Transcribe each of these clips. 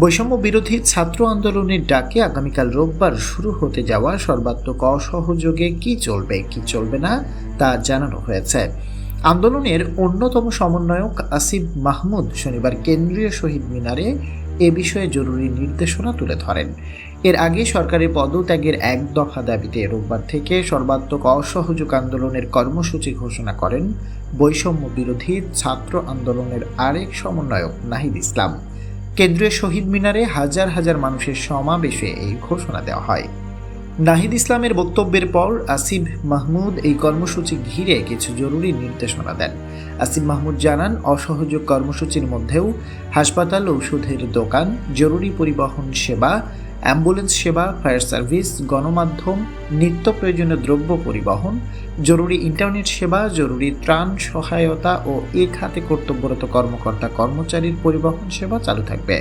বৈষম্য বিরোধী ছাত্র আন্দোলনের ডাকে আগামীকাল রোববার শুরু হতে যাওয়া সর্বাত্মক অসহযোগে কি চলবে কি চলবে না, তা জানানো হয়েছে। আন্দোলনের অন্যতম সমন্বয়ক আসিফ মাহমুদ শনিবার কেন্দ্রীয় শহীদ মিনারে এ বিষয়ে জরুরি নির্দেশনা তুলে ধরেন। এর আগে সরকারের পদত্যাগের এক দফা দাবিতে রোববার থেকে সর্বাত্মক অসহযোগ আন্দোলনের কর্মসূচি ঘোষণা করেন বৈষম্য বিরোধী ছাত্র আন্দোলনের আরেক সমন্বয়ক নাহিদ ইসলাম। কেন্দ্রীয় শহীদ মিনারে হাজার হাজার মানুষের সমাবেশে এই ঘোষণা দেওয়া হয়। নাহিদ ইসলামের বক্তব্যের পর আসিফ মাহমুদ এই কর্মসূচি ঘিরে কিছু জরুরি নির্দেশনা দেন। আসিফ মাহমুদ জানান, অসহযোগ কর্মসূচির মধ্যেও হাসপাতাল ওষুধের দোকান, জরুরি পরিবহন সেবা অ্যাম্বুলেন্স সেবা, ফায়ার সার্ভিস, গণমাধ্যম, নিত্য প্রয়োজনীয় দ্রব্য পরিবহন, জরুরি ইন্টারনেট সেবা, জরুরি ত্রাণ সহায়তা ও এ খাতে কর্তব্যরত কর্মকর্তা কর্মচারীর পরিবহন সেবা চালু থাকবে।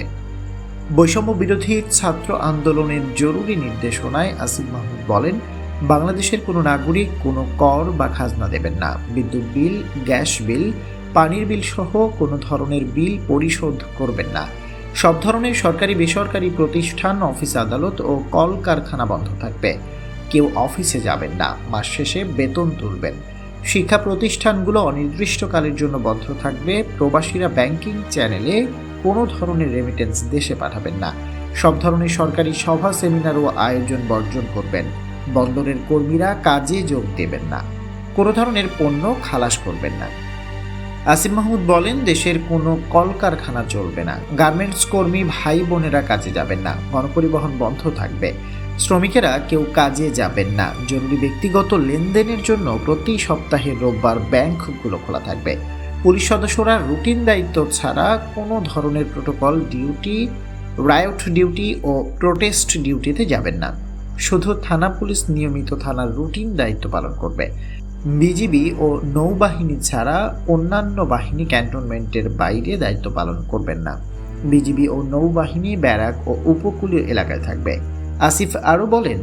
বৈষম্য বিরোধী ছাত্র আন্দোলনের জরুরি নির্দেশনায় আসিফ মাহমুদ বলেন, বাংলাদেশের কোনো নাগরিক কোনো কর বা খাজনা দেবেন না। বিদ্যুৎ বিল, গ্যাস বিল, পানির বিল সহ কোনো ধরনের বিল পরিশোধ করবেন না। সব ধরনের সরকারি বেসরকারি প্রতিষ্ঠান, অফিস আদালত ও কল কারখানা বন্ধ থাকবে। কেউ অফিসে যাবেন না, মাস শেষে বেতন তুলবেন। শিক্ষা প্রতিষ্ঠানগুলো অনির্দিষ্টকালের জন্য বন্ধ থাকবে। প্রবাসীরা ব্যাংকিং চ্যানেলে কোনো ধরনের রেমিটেন্স দেশে পাঠাবেন না। সব ধরনের সরকারি সভা, সেমিনার ও আয়োজন বর্জন করবেন। বন্দরের কর্মীরা কাজে যোগ দেবেন না। কোনো ধরনের পণ্য খালাস করবেন না। আসিম মাহমুদ বলেন, দেশের কোনো কলকারখানা চলবে না। গার্মেন্টস কর্মী ভাই বোনেরা কাজে যাবেন না। গণপরিবহন বন্ধ থাকবে। শ্রমিকেরা কেউ কাজে যাবেন না। জরুরি ব্যক্তিগত লেনদেনের জন্য প্রতি সপ্তাহে রোববার ব্যাংকগুলো খোলা থাকবে। পুলিশ সদস্যরা রুটিন দায়িত্ব ছাড়া কোনো ধরনের প্রোটোকল ডিউটি, রায়ট ডিউটি ও প্রোটেস্ট ডিউটিতে যাবেন না। শুধু থানা পুলিশ নিয়মিত থানার রুটিন দায়িত্ব পালন করবে। বিজিবি ও নৌবাহিনী ছাড়া অন্যান্য বাহিনী ক্যান্টনমেন্টের বাইরে দায়িত্ব পালন করবেন না। বিজিবি ও নৌবাহিনী ব্যারাক ও উপকূলীয় এলাকায় থাকবে। আসিফ আরও বলেন,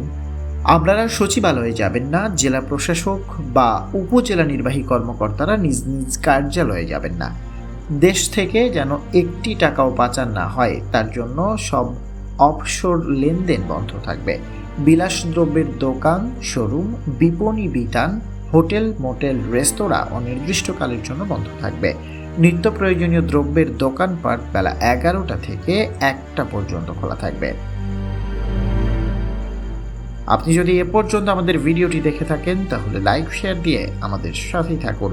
আপনারা সচিবালয়ে যাবেন না, জেলা প্রশাসক বা উপজেলা নির্বাহী কর্মকর্তারা নিজ নিজ কার্যালয়ে যাবেন না। দেশ থেকে যেন একটি টাকাও পাচার না হয়, তার জন্য সব অফশোর লেনদেন বন্ধ থাকবে। বিলাসদ্রব্যের দোকান, শোরুম, বিপণী বিতান হোটেল, মোটেল, রেস্তোরাঁ অনির্দিষ্টকালের জন্য বন্ধ থাকবে। নিত্য প্রয়োজনীয় দ্রব্যের দোকানপাট বেলা এগারোটা থেকে একটা পর্যন্ত খোলা থাকবে। আপনি যদি এ পর্যন্ত আমাদের ভিডিওটি দেখে থাকেন, তাহলে লাইক শেয়ার দিয়ে আমাদের সাথেই থাকুন।